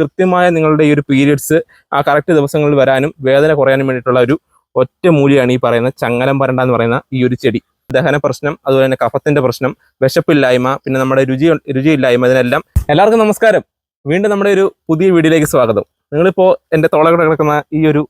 കൃത്യമായ നിങ്ങളുടെ ഈ ഒരു പീരിയഡ്സ് ആ കറക്റ്റ് ദിവസങ്ങളിൽ വരാനും വേദന കുറയാനും വേണ്ടിയിട്ടുള്ള ഒരു ഒറ്റ മൂലിയാണ് ഈ പറയുന്ന ചങ്ങലം പരണ്ട എന്ന് പറയുന്ന ഈ ഒരു ചെടി. ദഹന പ്രശ്നം അതുപോലെ തന്നെ കഫത്തിന്റെ പ്രശ്നം വിശപ്പില്ലായ്മ പിന്നെ നമ്മുടെ രുചി രുചിയില്ലായ്മ ഇതിനെല്ലാം എല്ലാവർക്കും നമസ്കാരം. വീണ്ടും നമ്മുടെ ഒരു പുതിയ വീഡിയോയിലേക്ക് സ്വാഗതം. നിങ്ങളിപ്പോൾ എന്റെ തോളകട കിടക്കുന്ന ഈ ഒരു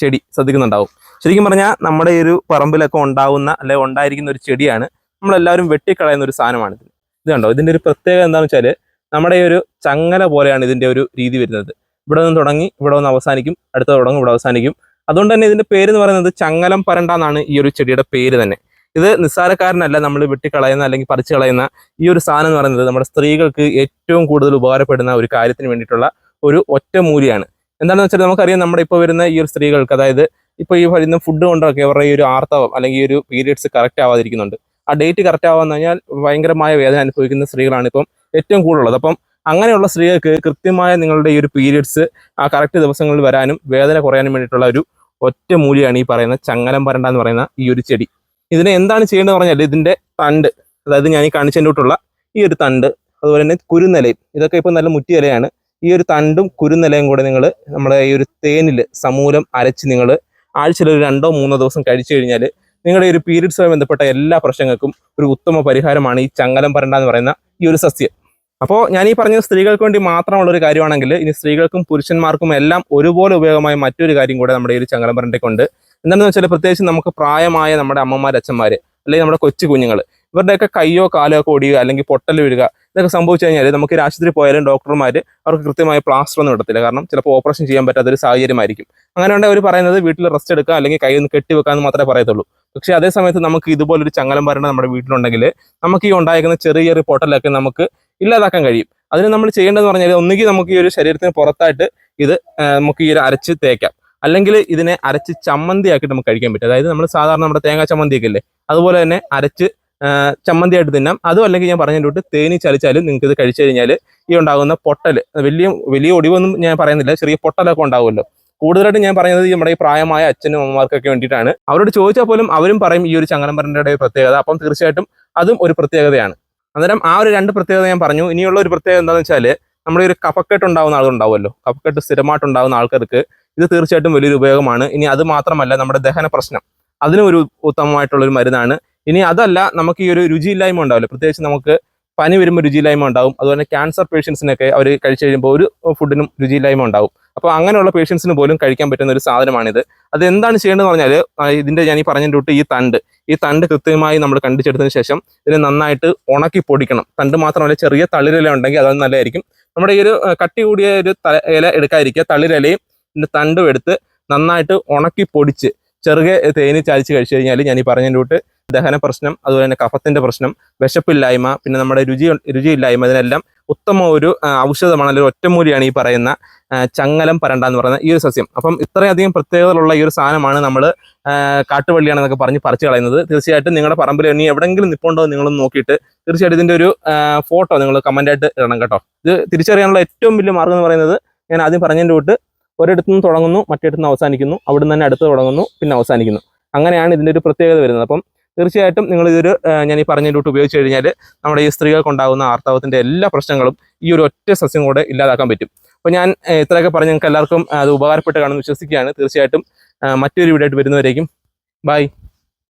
ചെടി ശ്രദ്ധിക്കുന്നുണ്ടാവും. ശരിക്കും പറഞ്ഞാൽ നമ്മുടെ ഈ ഒരു പറമ്പിലൊക്കെ ഉണ്ടാവുന്ന അല്ലെ ഉണ്ടായിരിക്കുന്ന ഒരു ചെടിയാണ് നമ്മളെല്ലാവരും വെട്ടിക്കളയുന്ന ഒരു സാധനമാണിത്. ഇത് കണ്ടോ? ഇതിന്റെ ഒരു പ്രത്യേകത എന്താണെന്ന് വെച്ചാൽ നമ്മുടെ ഒരു ചങ്ങല പോലെയാണ് ഇതിന്റെ ഒരു രീതി വരുന്നത്. ഇവിടെ നിന്ന് തുടങ്ങി ഇവിടെ നിന്ന് അവസാനിക്കും അടുത്ത തുടങ്ങും ഇവിടെ അവസാനിക്കും. അതുകൊണ്ട് തന്നെ ഇതിന്റെ പേര് എന്ന് പറയുന്നത് ചങ്ങലം പരണ്ട എന്നാണ് ഈ ഒരു ചെടിയുടെ പേര് തന്നെ. ഇത് നിസ്സാരക്കാരനല്ല നമ്മൾ വെട്ടിക്കളയുന്ന അല്ലെങ്കിൽ പറിച്ചു കളയുന്ന ഈ ഒരു സാധനം എന്ന് പറയുന്നത് നമ്മുടെ സ്ത്രീകൾക്ക് ഏറ്റവും കൂടുതൽ ഉപകാരപ്പെടുന്ന ഒരു കാര്യത്തിന് വേണ്ടിയിട്ടുള്ള ഒരു ഒറ്റമൂലിയാണ് എന്താണെന്ന് വെച്ചാൽ നമുക്കറിയാം നമ്മുടെ ഇപ്പോൾ വരുന്ന ഈ ഒരു സ്ത്രീകൾക്ക് അതായത് ഇപ്പോൾ ഈ വരുന്ന ഫുഡ് കൊണ്ടൊക്കെ അവരുടെ ഈ ഒരു ആർത്തവം അല്ലെങ്കിൽ ഈ ഒരു പീരീഡ്സ് കറക്റ്റ് ആവാതിരിക്കുന്നുണ്ട്. ആ ഡേറ്റ് കറക്റ്റ് ആവാന്ന് കഴിഞ്ഞാൽ ഭയങ്കരമായ വേദന അനുഭവിക്കുന്ന സ്ത്രീകളാണ് ഇപ്പം ഏറ്റവും കൂടുതലുള്ളത്. അപ്പം അങ്ങനെയുള്ള സ്ത്രീകൾക്ക് കൃത്യമായ നിങ്ങളുടെ ഈ ഒരു പീരിയഡ്സ് ആ കറക്റ്റ് ദിവസങ്ങളിൽ വരാനും വേദന കുറയാനും വേണ്ടിയിട്ടുള്ള ഒരു ഒറ്റ മൂലിയാണ് ഈ പറയുന്ന ചങ്ങലം പരണ്ട എന്ന് പറയുന്ന ഈ ഒരു ചെടി. ഇതിനെ എന്താണ് ചെയ്യേണ്ടത് പറഞ്ഞാൽ ഇതിന്റെ തണ്ട് അതായത് ഞാൻ ഈ കാണിച്ചതിന്റെ ഈ ഒരു തണ്ട് അതുപോലെ തന്നെ കുരുനിലയും ഇതൊക്കെ ഇപ്പോൾ നല്ല മുറ്റി ഇലയാണ്. ഈ ഒരു തണ്ടും കുരുനിലയും കൂടെ നിങ്ങൾ നമ്മുടെ ഈ ഒരു തേനിൽ സമൂലം അരച്ച് നിങ്ങൾ ആഴ്ചയിൽ ഒരു രണ്ടോ മൂന്നോ ദിവസം കഴിച്ചു കഴിഞ്ഞാൽ നിങ്ങളുടെ ഈ ഒരു പീരീഡ്സുമായി ബന്ധപ്പെട്ട എല്ലാ പ്രശ്നങ്ങൾക്കും ഒരു ഉത്തമ പരിഹാരമാണ് ഈ ചങ്ങലം പരണ്ട എന്ന് പറയുന്ന ഈ ഒരു സസ്യം. അപ്പോൾ ഞാൻ ഈ പറഞ്ഞ സ്ത്രീകൾക്ക് വേണ്ടി മാത്രമുള്ള ഒരു കാര്യമാണെങ്കിൽ ഇനി സ്ത്രീകൾക്കും പുരുഷന്മാർക്കും എല്ലാം ഒരുപോലെ ഉപയോഗമായ മറ്റൊരു കാര്യം കൂടെ നമ്മുടെ ഈ ഒരു കൊണ്ട് എന്താണെന്ന് വെച്ചാൽ പ്രത്യേകിച്ച് നമുക്ക് പ്രായമായ നമ്മുടെ അമ്മമാർ അച്ഛന്മാർ അല്ലെങ്കിൽ നമ്മുടെ കൊച്ചു കുഞ്ഞുങ്ങൾ ഇവരുടെയൊക്കെ കയ്യോ കാലോ ഒക്കെ ഒടിയുക അല്ലെങ്കിൽ പൊട്ടൽ വീഴുക ഇതൊക്കെ സംഭവിച്ചു കഴിഞ്ഞാൽ നമുക്ക് ഒരു ആശുപത്രി പോയാലും ഡോക്ടർമാർ അവർക്ക് കൃത്യമായ പ്ലാസ്റ്റർ ഒന്നും ഇടത്തില്ല. കാരണം ചിലപ്പോൾ ഓപ്പറേഷൻ ചെയ്യാൻ പറ്റാത്തൊരു സാഹചര്യമായിരിക്കും. അങ്ങനെ ഉണ്ടെങ്കിൽ അവർ പറയുന്നത് വീട്ടിൽ റെസ്റ്റ് എടുക്കുക അല്ലെങ്കിൽ കൈ ഒന്ന് കെട്ടി വെക്കാമെന്ന് മാത്രമേ പറയത്തുള്ളൂ. പക്ഷേ അതേ സമയത്ത് നമുക്ക് ഇതുപോലൊരു ചങ്ങലം വരേണ്ട നമ്മുടെ വീട്ടിലുണ്ടെങ്കിൽ നമുക്ക് ഈ ഉണ്ടായിരിക്കുന്ന ചെറിയ ചെറിയ പൊട്ടലൊക്കെ നമുക്ക് ഇല്ലാതാക്കാൻ കഴിയും. അതിന് നമ്മൾ ചെയ്യേണ്ടതെന്ന് പറഞ്ഞാൽ ഒന്നുകിൽ നമുക്ക് ഈ ഒരു ശരീരത്തിന് പുറത്തായിട്ട് ഇത് നമുക്ക് ഈ ഒരു അരച്ച് തേക്കാം. അല്ലെങ്കിൽ ഇതിനെ അരച്ച് ചമ്മന്തിയാക്കിയിട്ട് നമുക്ക് കഴിക്കാൻ പറ്റും. അതായത് നമ്മൾ സാധാരണ നമ്മുടെ തേങ്ങാ ചമ്മന്തിയൊക്കെ അല്ലേ അതുപോലെ തന്നെ അരച്ച് ചമ്മന്തിയായിട്ട് തിന്നാം. അതും അല്ലെങ്കിൽ ഞാൻ പറഞ്ഞതിന്റെ തൊട്ട് തേനി ചലിച്ചാലും നിങ്ങൾക്ക് ഇത് കഴിച്ചു കഴിഞ്ഞാൽ ഈ ഉണ്ടാകുന്ന പൊട്ടൽ വലിയ വലിയ ഒടിവൊന്നും ഞാൻ പറയുന്നില്ല. ചെറിയ പൊട്ടലൊക്കെ ഉണ്ടാവുമല്ലോ. കൂടുതലായിട്ട് ഞാൻ പറയുന്നത് നമ്മുടെ ഈ പ്രായമായ അച്ഛനും അമ്മമാർക്കൊക്കെ വേണ്ടിയിട്ടാണ്. അവരോട് ചോദിച്ചാൽ പോലും അവരും പറയും ഈ ഒരു ചങ്ങനമ്പരന്റെ പ്രത്യേകത. അപ്പം തീർച്ചയായിട്ടും അതും ഒരു പ്രത്യേകതയാണ്. അന്നേരം ആ ഒരു രണ്ട് പ്രത്യേകത ഞാൻ പറഞ്ഞു. ഇനിയുള്ള ഒരു പ്രത്യേകത എന്താണെന്ന് വെച്ചാൽ നമ്മുടെ ഒരു കഫക്കെട്ട് ഉണ്ടാകുന്ന ആളുണ്ടാവുമല്ലോ കഫക്കെട്ട് സ്ഥിരമായിട്ട് ഉണ്ടാകുന്ന ആൾക്കാർക്ക് ഇത് തീർച്ചയായിട്ടും വലിയൊരു ഉപയോഗമാണ്. ഇനി അത് മാത്രമല്ല നമ്മുടെ ദഹന പ്രശ്നം. അതിനും ഒരു ഉത്തമമായിട്ടുള്ള ഒരു മരുന്നാണ്. ഇനി അതല്ല നമുക്ക് ഈ ഒരു രുചിയില്ലായ്മ ഉണ്ടാവില്ല? പ്രത്യേകിച്ച് നമുക്ക് പനി വരുമ്പോൾ രുചിയില്ലായ്മ ഉണ്ടാവും. അതുപോലെ ക്യാൻസർ പേഷ്യൻസിനൊക്കെ അവർ കഴിച്ചു കഴിയുമ്പോൾ ഒരു ഫുഡിനും രുചിയില്ലായ്മ ഉണ്ടാവും. അപ്പോൾ അങ്ങനെയുള്ള പേഷ്യൻസിന് പോലും കഴിക്കാൻ പറ്റുന്ന ഒരു സാധനമാണിത്. അത് എന്താണ് ചെയ്യേണ്ടതെന്ന് പറഞ്ഞാൽ ഇതിന്റെ ഞാൻ ഈ പറഞ്ഞ ഈ തണ്ട്. ഈ തണ്ട് കൃത്യമായി നമ്മൾ കണ്ടിച്ചെടുത്തതിന് ശേഷം ഇതിനെ നന്നായിട്ട് ഉണക്കി പൊടിക്കണം. തണ്ട് മാത്രമല്ല ചെറിയ തളിരില ഉണ്ടെങ്കിൽ അത് നല്ലതായിരിക്കും. നമ്മുടെ ഈ ഒരു കട്ടി കൂടിയ ഒരു ഇല എടുക്കാതിരിക്കുക. തളിരിലയും ഇതിന്റെ തണ്ടും എടുത്ത് നന്നായിട്ട് ഉണക്കി പൊടിച്ച് ചെറുകെ തേനി ചാലിച്ച് കഴിച്ചു കഴിഞ്ഞാൽ ഞാൻ ഈ പറഞ്ഞതിന്റെ കൂട്ട് ദഹന പ്രശ്നം അതുപോലെ തന്നെ കഫത്തിന്റെ പ്രശ്നം വിശപ്പില്ലായ്മ പിന്നെ നമ്മുടെ രുചി രുചിയില്ലായ്മ ഇതിനെല്ലാം ഉത്തമ ഒരു ഔഷധമാണ് അല്ലെങ്കിൽ ഒറ്റമൂലിയാണ് ഈ പറയുന്ന ചങ്ങലം പരണ്ട എന്ന് പറയുന്ന ഈ ഒരു സസ്യം. അപ്പം ഇത്രയധികം പ്രത്യേകതകളുള്ള ഈ ഒരു സാധനമാണ് നമ്മൾ കാട്ടുവള്ളിയാണെന്നൊക്കെ പറഞ്ഞ് പറിച്ചു കളയുന്നത്. തീർച്ചയായിട്ടും നിങ്ങളുടെ പറമ്പിൽ ഇനി എവിടെയെങ്കിലും നിപ്പുണ്ടോ നിങ്ങൾ നോക്കിയിട്ട് തീർച്ചയായിട്ടും ഇതിന്റെ ഒരു ഫോട്ടോ നിങ്ങൾ കമന്റായിട്ട് ഇടണം കേട്ടോ. ഇത് തിരിച്ചറിയാനുള്ള ഏറ്റവും വലിയ മാർഗം എന്ന് പറയുന്നത് ഞാൻ ആദ്യം പറഞ്ഞതിന്റെ തൊട്ട് ഒരിടത്തു നിന്ന് തുടങ്ങുന്നു മറ്റിടത്തു നിന്ന് അവസാനിക്കുന്നു അവിടെ നിന്ന് തന്നെ അടുത്ത് തുടങ്ങുന്നു പിന്നെ അവസാനിക്കുന്നു. അങ്ങനെയാണ് ഇതിന്റെ ഒരു പ്രത്യേകത വരുന്നത്. അപ്പം തീർച്ചയായിട്ടും നിങ്ങൾ ഇതൊരു ഞാൻ ഈ പറഞ്ഞ തൊട്ട് ഉപയോഗിച്ച് കഴിഞ്ഞാൽ നമ്മുടെ ഈ സ്ത്രീകൾക്കുണ്ടാകുന്ന ആർത്തവത്തിന്റെ എല്ലാ പ്രശ്നങ്ങളും ഈ ഒരു ഒറ്റ സസ്യം കൂടെ ഇല്ലാതാക്കാൻ പറ്റും. അപ്പോൾ ഞാൻ ഇത്രയൊക്കെ പറഞ്ഞ് നിങ്ങൾക്ക് എല്ലാവർക്കും അത് ഉപകാരപ്പെട്ട് കാണുമെന്ന് വിശ്വസിക്കുകയാണ്. തീർച്ചയായിട്ടും മറ്റൊരു വീഡിയോ ആയിട്ട് വരുന്നവരേക്കും ബൈ